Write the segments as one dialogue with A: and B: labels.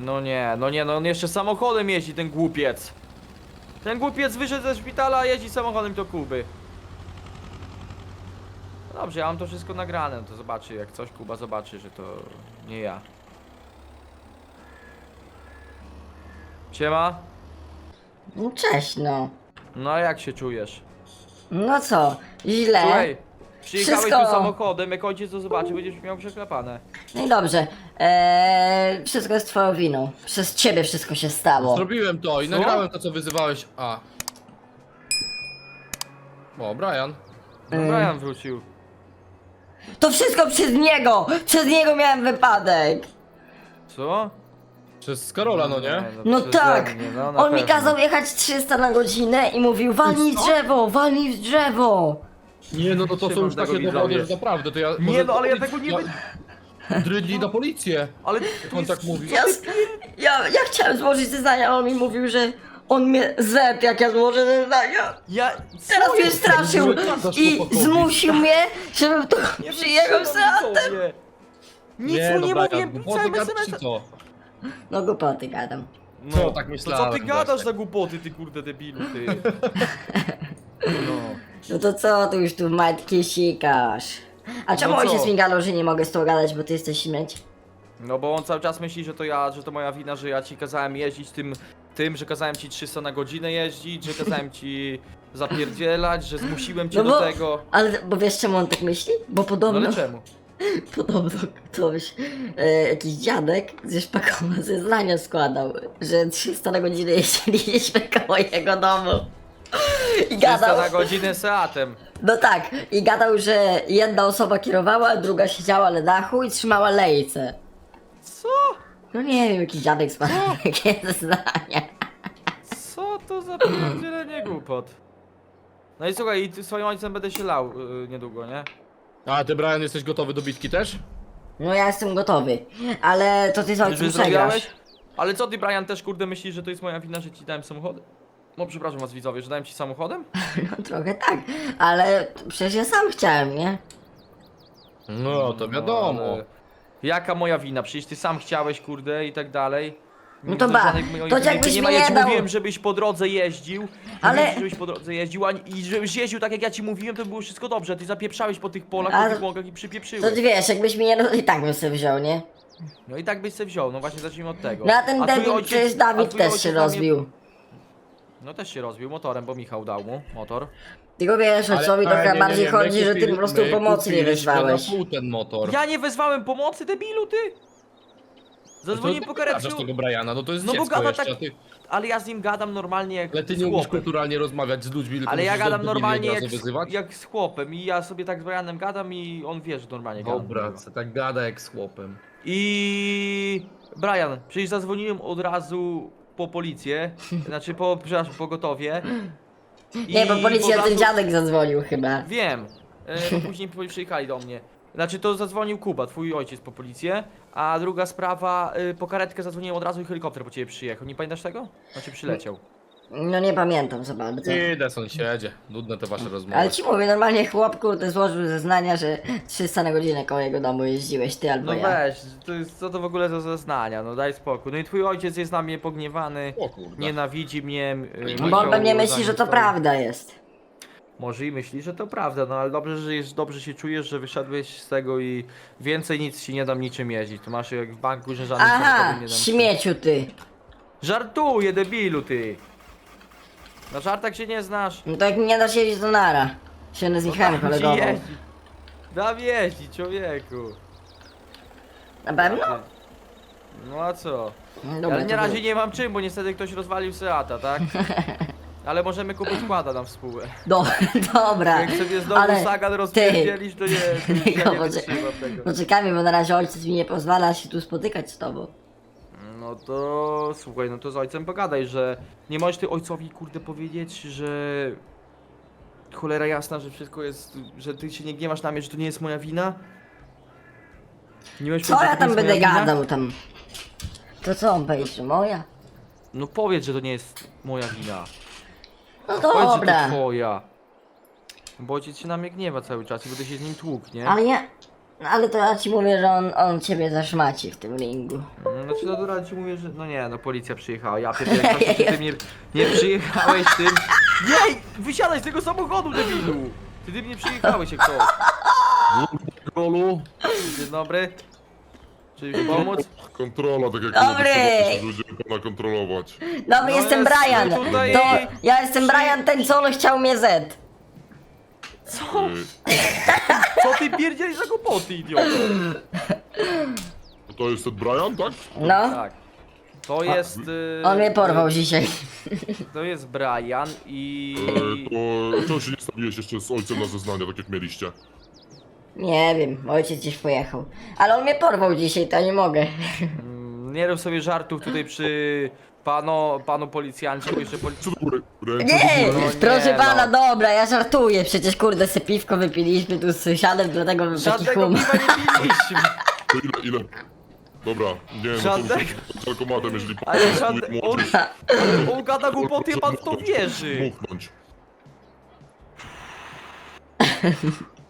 A: No nie, no nie, no on jeszcze samochodem jeździ, ten głupiec. Ten głupiec wyszedł ze szpitala, a jeździ samochodem do Kuby. No dobrze, ja mam to wszystko nagrane, no to zobaczy, jak coś Kuba zobaczy, że to nie ja. Siema?
B: No cześć, no.
A: No a jak się czujesz?
B: No co, źle.
A: Słuchaj, przyjechałeś
B: Wszystko-
A: tu samochodem, jak ojciec to zobaczy, będziesz miał przeklepane.
B: No i dobrze. Eee, wszystko jest twoją winą. Przez ciebie wszystko się stało.
C: Zrobiłem to i
A: Co?
C: nagrałem to, co wyzywałeś. A. O, Brian.
A: No Brian wrócił.
B: To wszystko przez niego! Przez niego miałem wypadek!
A: Co?
C: Przez Karola, no nie?
B: No
A: przeze
B: tak!
A: mnie, no, na
B: On mi
A: pewno.
B: kazał jechać 300 na godzinę i mówił walnij w drzewo, walnij w drzewo!
C: Nie, no to, to są
A: Trzymam
C: już
A: tego
C: takie
A: widzowie.
C: dowody, że naprawdę to ja...
A: Nie, no ale ja
C: polic-
A: tego nie będę...
C: Drydli na policję.
A: Ale
C: Jak on tak mówi.
B: Ja, ja, ja chciałem złożyć zeznania, ale on mi mówił, że on mnie zep, jak ja złożę zeznania.
A: Ja...
B: Teraz mnie straszył
C: Gadasz
B: i
C: chłopakowi.
B: zmusił mnie, żebym to
A: Nie
B: przyjechał
A: wytrzymam, widzowie. Nic
C: nie,
A: mu
C: no
A: nie
C: Brian,
A: mówiłem,
C: głupoty
A: pisałem
C: gadasz co?
B: No głupoty gadam.
A: No,
C: Co, tak
A: To co
C: myślałem
A: ty gadasz
C: właśnie.
A: za głupoty, ty kurde debilu, ty? No.
B: No to co tu już tu majtki sikasz? A czemu
A: No co?
B: ojciec mi gadał, że nie mogę z tobą gadać, bo ty jesteś śmieć?
A: No bo on cały czas myśli, że to ja, że to moja wina, że ja ci kazałem jeździć tym, tym, że kazałem ci 300 na godzinę jeździć, że kazałem ci zapierdzielać, że zmusiłem cię
B: No
A: do
B: bo-
A: tego.
B: Ale, bo wiesz czemu on tak myśli? Bo
A: No
B: podobno,
A: ale czemu?
B: podobno ktoś, e, jakiś dziadek ze szpakowa zeznania składał, że 300 na godzinę jeździliśmy koło jego domu. I
A: 300
B: gadał,
A: na godzinę Seatem.
B: no tak, i gadał, że jedna osoba kierowała, druga siedziała na dachu i trzymała lejce.
A: Co?
B: No nie wiem, jakiś dziadek składał takie zeznania.
A: Co to za pierdzielenie głupot? No i słuchaj, i ty swoim ojcem będę się lał yy, niedługo, nie?
C: A ty, Brian, jesteś gotowy do bitki też?
B: No ja jestem gotowy, ale to ty z
A: Już
B: ojcem.
A: Ale co ty, Brian, też kurde myślisz, że to jest moja wina, że ci dałem samochodem? No przepraszam was widzowie, że dałem ci samochodem?
B: No trochę tak, ale przecież ja sam chciałem, nie?
C: No, to wiadomo.
A: ale Jaka moja wina? Przecież ty sam chciałeś, kurde, i tak dalej.
B: No to ba,
A: żadnych moich-
B: to
A: nie-
B: jakbyś
A: nie
B: mi
A: ma, ja
B: nie
A: ci
B: dał-
A: mówiłem, żebyś po drodze jeździł.
B: Ale-
A: Ale... Żebyś po drodze jeździł, a i żebyś jeździł tak jak ja ci mówiłem, to było wszystko dobrze. Ty zapieprzałeś po tych polach,
B: Ale-
A: po tych łąkach i
B: To
A: przypieprzyłeś.
B: ty wiesz, jakbyś mi nie dał, to i tak bym sobie wziął, nie?
A: No i tak byś se wziął, no właśnie zacznijmy od tego.
B: No a ten
A: twój
B: debil
A: ojciec-
B: przecież
A: a
B: Dawid też
A: ojciec
B: się
A: na mnie-
B: rozbił.
A: No też się rozbił motorem, bo Michał dał mu motor.
B: Tylko wiesz, ojcowi
C: Ale-
B: trochę
C: ale nie,
B: bardziej
C: nie, my
B: chodzi, że ty
C: kupili-
B: po prostu
C: my
B: pomocy nie
C: kupiliśmy
B: wezwałeś.
C: na pół ten motor.
A: Ja nie wezwałem pomocy, debilu, ty! Zadzwoniłem
C: No
A: po
C: to ty gadasz
A: karetkę,
C: tego Briana, no to jest
A: No bo
C: dziecko
A: gada
C: jeszcze,
A: tak-
C: a ty...
A: ale ja z nim gadam normalnie jak
C: Ale ty
A: z
C: nie umiesz
A: chłopem.
C: kulturalnie rozmawiać z ludźmi, tylko
A: Ale ja
C: musisz
A: gadam normalnie
C: od
A: jak
C: razu
A: z,
C: wyzywać?
A: jak z chłopem i ja sobie tak z Brianem gadam i on wie, że normalnie gadam.
C: Dobra, co tak gada jak z chłopem.
A: I Brian, przecież zadzwoniłem od razu po policję, znaczy po, przepraszam, pogotowie.
B: Nie, bo policja ten dziadek zadzwonił chyba.
A: Wiem, e, później po- przyjechali do mnie. Znaczy to zadzwonił Kuba, twój ojciec po policję, a druga sprawa, y, po karetkę zadzwoniłem od razu i helikopter po ciebie przyjechał. Nie pamiętasz tego? Znaczy przyleciał.
B: No nie pamiętam za bardzo.
C: Idę sąsiedzie, nudne te wasze rozmowy.
B: Ale ci mówię, normalnie chłopku ty złożył zeznania, że 300 na godzinę koło jego domu jeździłeś, ty albo
A: No
B: ja.
A: weź, to jest, co to w ogóle za zeznania, no daj spokój. No i twój ojciec jest na mnie pogniewany,
C: O kurde.
A: nienawidzi mnie. y,
B: No Bo on pewnie myśli, że to prawda jest.
A: Może i myśli, że to prawda, no ale dobrze, że jest, dobrze się czujesz, że wyszedłeś z tego i więcej nic ci nie dam niczym jeździć. To masz jak w banku, że żadnych
B: Aha,
A: samochodów nie dam.
B: śmieciu ty.
A: Żartuję, debilu ty! Na żartach się nie znasz.
B: No to jak mi nie dasz jeździć do nara. Się z Michałem
A: dam ci jeździć. Dam jeździć, człowieku.
B: Na pewno?
A: No a co?
B: No Dobra,
A: Ale
B: to
A: na razie nie mam czym, bo niestety ktoś rozwalił Seata, tak? Ale możemy kupić kłada nam współę.
B: Do, dobra.
A: Jak sobie znowu
B: Ale
A: Sagan rozpierdzielisz, to nie, to już ja
B: Michał,
A: nie
B: poczekaj.
A: wytrzymam tego.
B: Poczekajmy, bo na razie ojciec mi nie pozwala się tu spotykać z tobą.
A: No to słuchaj, no to z ojcem pogadaj, że nie możesz ty ojcowi kurde powiedzieć, że cholera jasna, że wszystko jest, że ty się nie gniewasz na mnie, że to nie jest moja wina? Nie możesz
B: Co
A: powiedzieć,
B: ja
A: że to
B: tam
A: nie jest
B: będę
A: moja wina?
B: gadał tam? To co on że moja?
A: No powiedz, że to nie jest moja wina.
B: No
A: Powiedz, że to
B: dobra.
A: twoja. Bo ojciec się na mnie gniewa cały czas i będę się z nim tłukł, nie?
B: Ale ja... No ale to ja ci mówię, że on, on ciebie zaszmaci w tym ringu.
A: Znaczy no dobra, ci mówię, że no nie, no policja przyjechała, ja pierdolę, Kasia, czy ty nie, nie przyjechałeś tym... Jej! Wysiadaj z tego samochodu, debilu! Ty tym nie przyjechałeś jak to.
D: Kontrolu?
A: Dzień dobry. Czy już pomóc?
D: Kontrola, tak jak
B: Dobry.
D: mówię, pana kontrolować.
B: Dobry,
A: No
B: jestem
A: jest
B: Brian.
A: tutaj-
B: To ja jestem Brian, ten co chciał mnie Z.
A: Co?
D: Y,
A: Co ty pierdzielisz za głupoty, idioto?
D: To jest ten Brian, tak?
B: No,
A: Tak. To jest... y,
B: on mnie porwał dzisiaj.
A: To jest Brian i...
D: Y, To czemu się nie stawiłeś jeszcze z ojcem na zeznania, tak jak mieliście?
B: Nie wiem, ojciec gdzieś pojechał. Ale on mnie porwał dzisiaj, to nie mogę.
A: Mm, Nie rób sobie żartów tutaj przy panu, panu policjancie, jeszcze.
D: Co do góry? Ręce do
B: Nie,
D: góry.
A: nie,
B: proszę
A: no.
B: pana, dobra, ja żartuję. Przecież kurde, se piwko wypiliśmy tu z sąsiadem, dlatego taki
A: Żadnego
B: hum.
A: piwa nie piliśmy.
D: To ile, ile? Dobra, nie, no to
A: Żadnego.
D: z alkomatem, jeżeli pan
A: Ale żadne... On,
D: młodzież
A: on gada głupoty, pan w to wierzy.
D: Muchnąć.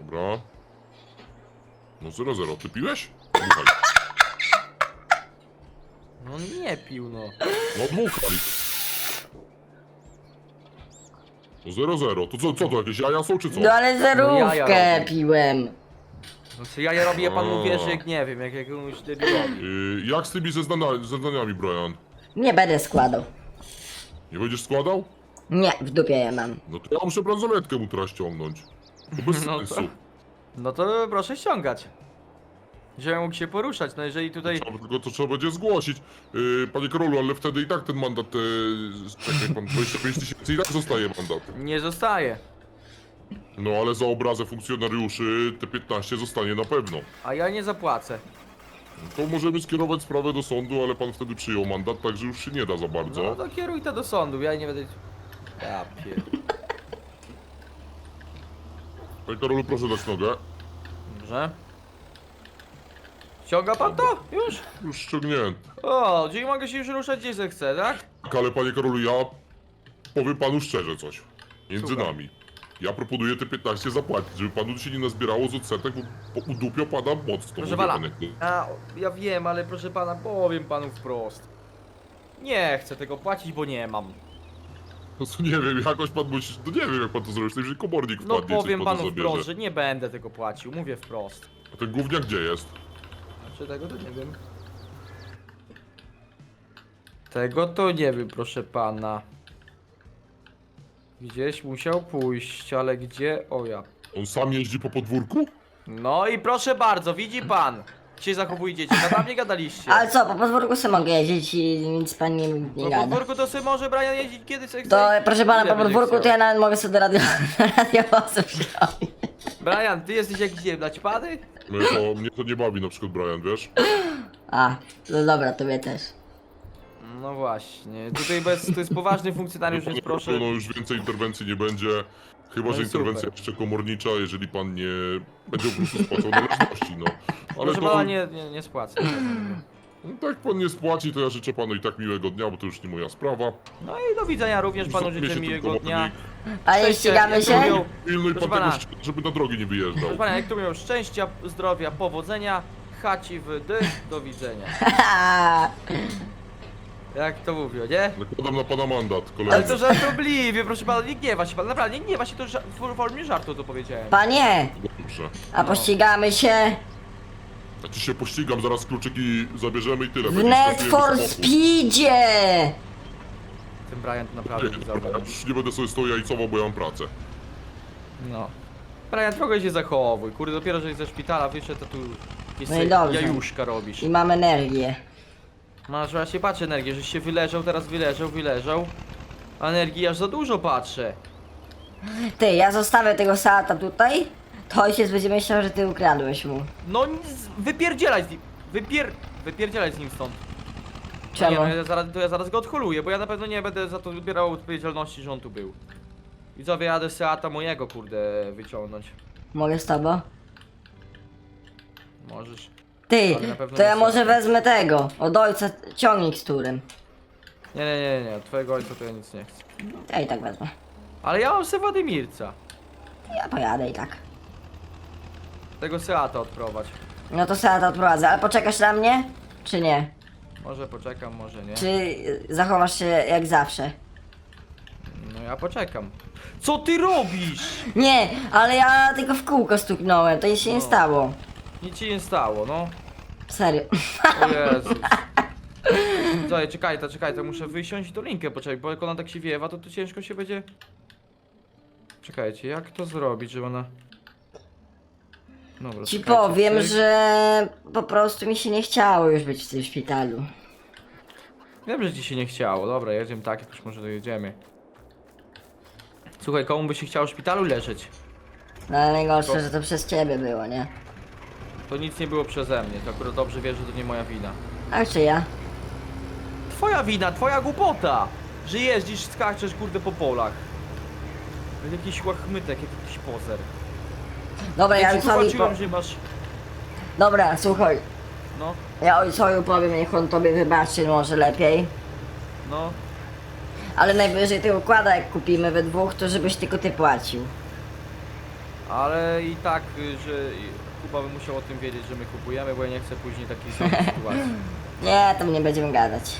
D: Dobra. No 0-0, ty piłeś? Dmuchaj.
A: No nie pił, no.
D: No dmuchaj. No 0-0, to co, co to, jakieś jaja są czy co?
B: No ale
A: No
B: zerówkę
A: robi.
B: piłem.
A: Znaczy ja je robię, pan mu
D: O.
A: wierzy, jak nie wiem, jak jakiemuś debilowi.
D: Yy, jak z tymi zeznaniami, zeznaniami, Brian?
B: Nie będę składał.
D: Nie będziesz składał?
B: Nie, w dupie je mam.
D: No to ja muszę bransoletkę mu teraz ściągnąć. To bez
A: No
D: sensu.
A: to- No to proszę ściągać. Żebym mógł się poruszać, no jeżeli tutaj...
D: Trzeba, tylko to trzeba będzie zgłosić. Yy, panie Karolu, ale wtedy i tak ten mandat, e, czekaj pan, 25 tysięcy i tak zostaje mandat.
A: Nie zostaje.
D: No ale za obrazę funkcjonariuszy te 15 zostanie na pewno.
A: A ja nie zapłacę.
D: To możemy skierować sprawę do sądu, ale pan wtedy przyjął mandat, także już się nie da za bardzo.
A: No to kieruj to do sądu, ja nie będę... Ja pier...
D: Panie Karolu, proszę dać nogę.
A: Dobrze. Ściąga pan to? Już?
D: Już ściągnięty.
A: O, czyli mogę się już ruszać gdzie zechcę, tak?
D: Tak, ale panie Karolu, ja powiem panu szczerze coś. Między
A: Słucham.
D: nami. Ja proponuję te 15 zapłacić, żeby panu się nie nazbierało z odsetek, bo po- udupia pada mocno.
A: Proszę pana. A, ja wiem, ale proszę pana, powiem panu wprost. Nie chcę tego płacić, bo nie mam.
D: No to nie wiem, jakoś pan musi, no nie wiem jak pan to zrobisz, najwyżej komornik
A: No
D: wpadnie i coś
A: powiem
D: panu
A: panu
D: zabierze.
A: wprost, że nie będę tego płacił, mówię wprost.
D: A ten gówniak gdzie jest?
A: Znaczy tego to nie wiem. Tego to nie wiem, proszę pana. Gdzieś musiał pójść, ale gdzie? O ja.
D: On sam jeździ po podwórku?
A: No i proszę bardzo, widzi pan. Się zachowujecie, na mnie gadaliście.
B: Ale co, po podwórku sobie mogę jeździć i nic pan nie, nie
A: Po
B: gada.
A: podwórku to sobie może Brian jeździć kiedy chce.
B: To
A: i
B: proszę pana,
A: ile
B: po
A: będzie
B: podwórku to ja nawet mogę sobie do radio, radiowozów wsiąść.
A: Brian, ty jesteś jakiś, nie wiem, naćpany?
D: Mnie to, mnie to nie bawi na przykład Brian, wiesz?
B: A, no dobra, tobie też.
A: No właśnie, tutaj bez, to jest poważny funkcjonariusz, więc proszę.
D: No już więcej interwencji nie będzie. Chyba,
A: No
D: że interwencja
A: super.
D: jeszcze komornicza, jeżeli pan nie będzie po prostu spłacał należności, no. Ale
A: Proszę
D: to,
A: pana, nie, nie, nie spłacę.
D: no, tak pan nie spłaci, to ja życzę panu i tak miłego dnia, bo to już nie moja sprawa.
A: No i do widzenia również panu życzę
D: się
A: miłego
D: tylko
A: dnia.
D: komornik.
B: A nie
A: Cześć,
B: ścigamy
A: jak
B: się?
D: Pilnuj
A: Proszę pana.
D: żeby na drogi nie wyjeżdżał.
A: Proszę pana, jak tu mówią szczęścia, zdrowia, powodzenia, chaci w dy, do widzenia.
B: Ha!
A: Jak to mówią, nie?
D: Nakładam na pana mandat,
A: Ale to żartobliwie, proszę pana, nie gniewa się pan, naprawdę, nie gniewa się, to ża- w formie żartu to powiedziałem.
B: Panie,
D: Dobrze.
B: a pościgamy się
D: Ja ci się pościgam, zaraz kluczyki zabierzemy i tyle.
B: w
D: Będziesz
B: for
D: samochód.
B: Speedzie!
A: Ten Brian to naprawdę
D: Nie,
A: nie
D: dobra,
A: zabrał.
D: już nie będę sobie stał jajcował, bo ja mam pracę.
A: No. Brian, trochę się zachowuj, kurde, dopiero że ze szpitala wyszedł, to tu
B: No i dobrze.
A: jajuszka robisz.
B: I mam energię.
A: Masz właśnie patrzę energię, żeś się wyleżał, teraz wyleżał, wyleżał. A Energii aż za dużo patrzę.
B: Ty, ja zostawię tego Seata tutaj, to ojciec będzie myślał, że ty ukradłeś mu.
A: No nic, wypierdzielaj z nim. Wypier... Wypierdzielaj z nim stąd. Nie,
B: Czemu?
A: no ja zaraz, to ja zaraz go odholuję, bo ja na pewno nie będę za to wybierał odpowiedzialności, że on tu był. Widzowie, jadę Seata mojego, kurde, wyciągnąć.
B: Mogę z tobą?
A: Możesz.
B: Ty,
A: Ale na pewno
B: to ja może
A: Seata.
B: wezmę tego, od ojca ciągnik z turem.
A: Nie, nie, nie, nie, twojego ojca to ja nic nie chcę.
B: Ja i tak wezmę.
A: Ale ja mam se Władimirca.
B: Ja pojadę i tak.
A: Tego Seata odprowadź.
B: No to to odprowadzę, ale poczekasz na mnie? Czy nie?
A: Może poczekam, może nie.
B: Czy zachowasz się jak zawsze?
A: No ja poczekam. Co ty robisz?
B: Nie, ale ja tylko w kółko stuknąłem, to nic się nie
A: No.
B: stało.
A: Nic ci nie stało, no.
B: Serio.
A: O Jezus. Czekaj, czekaj, to czekaj, to muszę wysiąść do linkę, poczekaj, bo jak ona tak się wiewa, to, to ciężko się będzie... Czekajcie, jak to zrobić, żeby ona... Dobra,
B: Ci
A: czekajcie,
B: powiem,
A: cyk.
B: że po prostu mi się nie chciało już być w tym szpitalu.
A: Wiem, że ci się nie chciało, dobra, jedziemy tak, jak już może dojedziemy. Słuchaj, komu by się chciało w szpitalu leżeć?
B: No ale najgorsze, że to przez ciebie było, nie?
A: To nic nie było przeze mnie, to akurat dobrze wiesz, że to nie moja wina.
B: A czy ja?
A: Twoja wina, twoja głupota! Że jeździsz, skaczesz kurde po polach. Jak jakiś łachmytek, jak jakiś pozer.
B: Dobra, ja
A: Ja ci
B: ojcowi po...
A: że masz...
B: Dobra, słuchaj.
A: No,
B: Ja ojcowi powiem, niech on tobie wybaczy może lepiej.
A: no.
B: Ale najwyżej tego układa jak kupimy we dwóch, to żebyś tylko ty płacił.
A: Ale i tak, y, że Kuba by musiał o tym wiedzieć, że my kupujemy, bo ja nie chcę później takiej samej sytuacji.
B: Nie, tam nie będziemy gadać.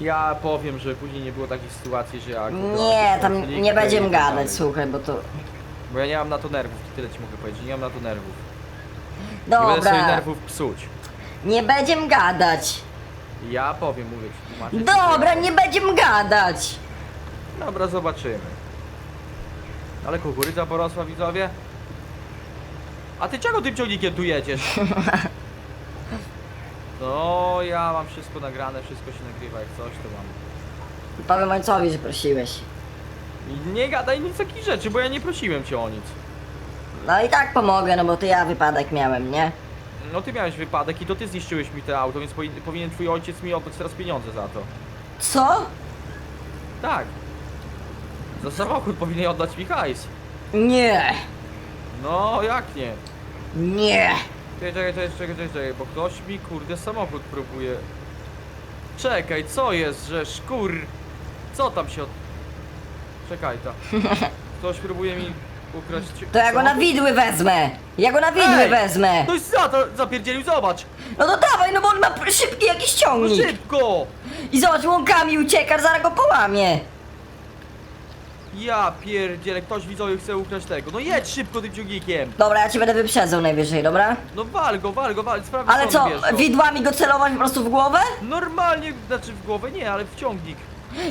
A: Ja powiem, że później nie było takiej sytuacji, że ja...
B: Nie,
A: jakieś
B: tam
A: konflikty
B: nie będziemy
A: tak dalej.
B: gadać, słuchaj, bo to...
A: Bo ja nie mam na to nerwów, tyle ci mogę powiedzieć, nie mam na to nerwów. Nie będę sobie
B: Dobra,
A: nerwów psuć.
B: nie będziemy gadać.
A: Ja powiem, mówię ci, tłumaczę ci,
B: Dobra, nie będziemy gadać.
A: Dobra, zobaczymy. Ale kukurydza porosła, widzowie? A ty czego tym ciągnikiem tu jedziesz? No, ja mam wszystko nagrane, wszystko się nagrywa, jak coś to mam.
B: Powiem ojcowi, że prosiłeś.
A: Nie gadaj nic takich rzeczy, bo ja nie prosiłem cię o nic.
B: No i tak pomogę, no bo to ja wypadek miałem, nie?
A: No ty miałeś wypadek i to ty zniszczyłeś mi te auto, więc powi- powinien twój ojciec mi oddać teraz pieniądze za to.
B: Co?
A: Tak. Za samochód powinien oddać mi hajs.
B: Nie,
A: No, jak nie?
B: nie.
A: Czekaj, czekaj, czekaj, czekaj, czekaj, czekaj, bo ktoś mi kurde samochód próbuje. Czekaj, co jest, że szkur? Co tam się od... Czekaj, ta. Ktoś próbuje mi ukraść...
B: To ja go na widły wezmę. Ja go na widły
A: Ej!
B: wezmę.
A: Ktoś za to zapierdzielił, zobacz!
B: No to dawaj, no bo on ma szybki jakiś
A: No
B: ciągnik.
A: szybko!
B: I zobacz, łąkami ucieka, zaraz go połamie.
A: Ja pierdzielę, ktoś widzowie chce ukraść tego. No jedź szybko tym ciągnikiem!
B: Dobra, ja cię będę wyprzedzał najwyżej, dobra?
A: No wal go, wal go, wal, sprawdź
B: Ale co, widłami go celować po prostu w głowę?
A: Normalnie, znaczy w głowę nie, ale w ciągnik.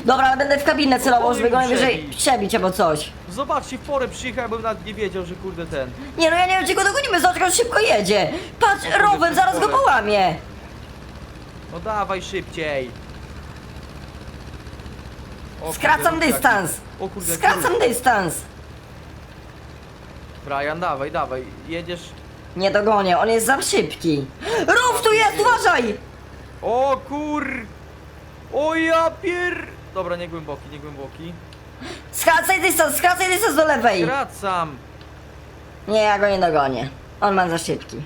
B: Dobra, ale będę w kabinę celował, żeby go najwyżej
A: przebić.
B: albo coś.
A: Zobaczcie, w porę przyjechałem, bym nawet nie wiedział, że kurde ten.
B: Nie no, ja nie wiem, czy go dogonimy, zobacz, jak on szybko jedzie. Patrz, rower zaraz go połamie.
A: No dawaj szybciej. O
B: Skracam
A: jaki-
B: dystans.
A: O kurde,
B: Skracam
A: kurde.
B: dystans.
A: Brian, dawaj, dawaj, jedziesz.
B: Nie dogonię, on jest za szybki. Rów tu jest, uważaj!
A: O kur... O ja pier... Dobra, nie głęboki, nie głęboki.
B: Skracaj dystans, skracaj dystans do lewej.
A: Wracam.
B: Nie, ja go nie dogonię. On ma za szybki.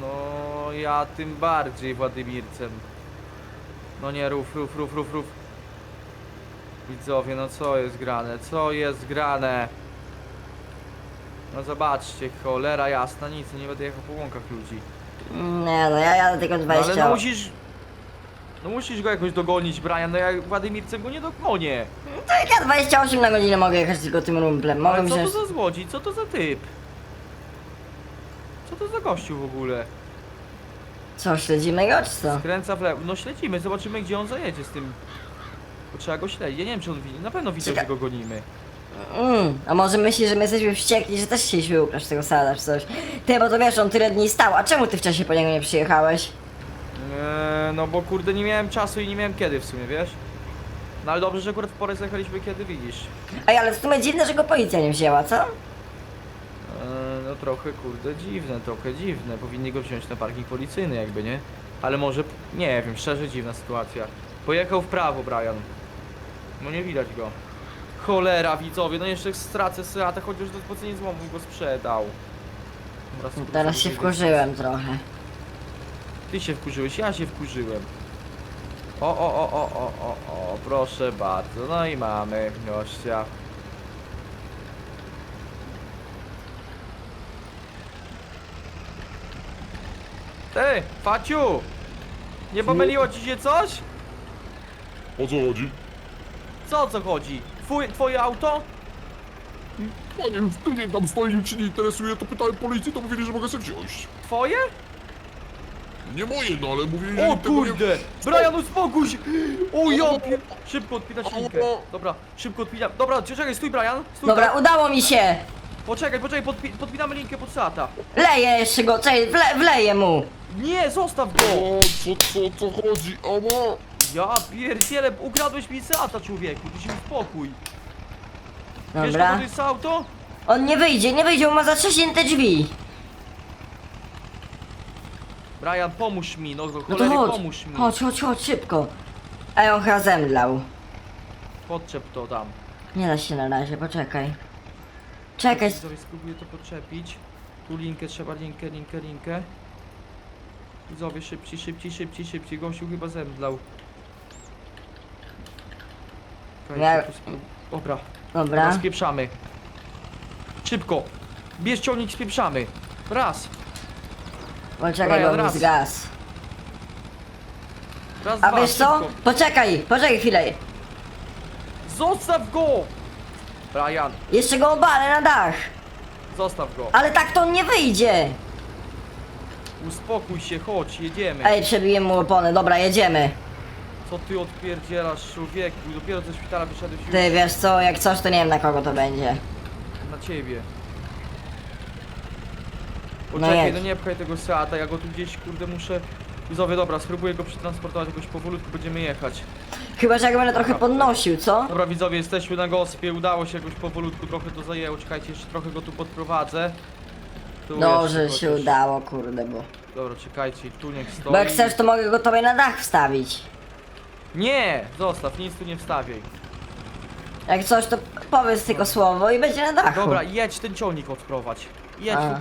A: No, ja tym bardziej Władimircem. No nie, rów, rów, rów, rów, rów. Widzowie, no co jest grane, co jest grane? No zobaczcie, cholera jasna, nic, nie będę jechał po łąkach ludzi.
B: Nie no, ja jadę tylko
A: No,
B: 20.
A: ale no musisz... No musisz go jakoś dogonić, Brian, no ja Władimircem go nie dogonię.
B: To jak ja 28 na godzinę mogę jechać tylko tym rumplem. Mogę
A: Ale co
B: wziąć...
A: to za złodzi, co to za typ? Co to za gościu w ogóle?
B: Co, śledzimy go czy co?
A: Skręca w lewo. No śledzimy, zobaczymy gdzie on zajedzie z tym. Bo trzeba go śledzić. Ja nie wiem czy on widzi. Na pewno
B: Czeka-
A: że go gonimy.
B: Mm, a może myślisz, że my jesteśmy wściekli, że też chcieliśmy ukraść tego sada czy coś? Ty, bo to wiesz, on tyle dni stał, a czemu ty wcześniej po niego nie przyjechałeś?
A: No bo kurde nie miałem czasu i nie miałem kiedy w sumie, wiesz? No ale dobrze, że akurat w porę zjechaliśmy kiedy widzisz.
B: Ej, ale w sumie dziwne, że go policja nie wzięła, co?
A: Eee, no trochę kurde dziwne, trochę dziwne. Powinni go wziąć na parking policyjny jakby, nie? Ale może, nie wiem, szczerze dziwna sytuacja. Pojechał w prawo, Brian. No nie widać go. Cholera, widzowie, no jeszcze stracę Seata, chociaż do spocenie złomu go sprzedał. Dobra,
B: Teraz się wkurzyłem trochę.
A: Ty się wkurzyłeś, ja się wkurzyłem. O, o, o, o, o, o, o, proszę bardzo. No i mamy gościa. Ty, Faciu! Nie pomyliło ci się coś?
D: O co chodzi?
A: Co o co chodzi? Twój, twoje auto?
D: Panie, w tydzień tam stoi, nic się nie interesuje, to pytałem policji, to mówili, że mogę sobie wziąć.
A: Twoje?
D: Nie moje, no ale mówili, że
A: O
D: tego nie...
A: kurde! Brian, uspokój się! O ja pier... Szybko odpinać linkę. Dobra, szybko odpinam. Dobra, czekaj, stój Brian. Stój
B: Dobra,
A: tam.
B: udało mi się!
A: Poczekaj, poczekaj, podpi podpinamy linkę pod Seata.
B: Leję jeszcze go, czekaj, wle, wleję mu!
A: Nie, zostaw go!
D: O, co, co, co chodzi? Ała!
A: Ja pierdzielę, ukradłeś mi Seata, człowieku, ty się uspokój. Wiesz,
B: Dobra.
A: to jest auto?
B: On nie wyjdzie, nie wyjdzie, on ma zatrzaśnięte drzwi.
A: Brian, pomóż mi, no
B: No to
A: cholery,
B: chodź,
A: pomóż mi.
B: chodź, chodź, chodź, szybko. Ej, on chyba zemdlał.
A: Podczep to tam.
B: Nie da się na razie, poczekaj. Czekaj, s-
A: Widzowie, spróbuję to podczepić. Tu linkę trzeba, linkę, linkę, linkę. Widzowie, szybciej, szybciej, szybciej, szybciej. Gościu chyba zemdlał. Czekajcie,
B: Ja-
A: tu spró- Dobra,
B: dobra.
A: teraz spieprzamy. Szybko. Bierz ciągnik, spieprzamy. Raz,
B: Poczekaj,
A: Brian,
B: bo mi
A: raz.
B: zgas.
A: raz,
B: A
A: dwa,
B: wiesz co?
A: szybko.
B: Poczekaj, poczekaj chwilę.
A: Zostaw go! Brian,
B: Jeszcze go obalę na dach.
A: zostaw go.
B: Ale tak to on nie wyjdzie.
A: Uspokój się, chodź, jedziemy.
B: Ej, przebiję mu opony, dobra, jedziemy.
A: Co ty odpierdzielasz, człowieku? Dopiero ze szpitala wyszedłeś już
B: Ty wiesz co, jak coś to nie wiem na kogo to będzie.
A: na ciebie.
B: No
A: Poczekaj,
B: jedź.
A: no, nie pchaj tego Seata, ja go tu gdzieś, kurde, muszę... Widzowie, dobra, spróbuję go przetransportować jakoś powolutku, będziemy jechać.
B: Chyba, że ja go będę trochę podnosił, co?
A: Dobra, widzowie, jesteśmy na gospie, udało się jakoś powolutku, trochę to zajęło, czekajcie, jeszcze trochę go tu podprowadzę. Tu
B: Dobrze
A: jeszcze
B: się
A: chociaż.
B: udało, kurde, bo...
A: Dobra, czekajcie, tu niech stoi.
B: Bo jak chcesz, to mogę go tobie na dach wstawić.
A: Nie! Zostaw, nic tu nie wstawiaj.
B: Jak coś, to powiedz tylko słowo i będzie na dachu.
A: Dobra, jedź ten ciągnik odprowadź. Jedź,
B: A.
A: w ogóle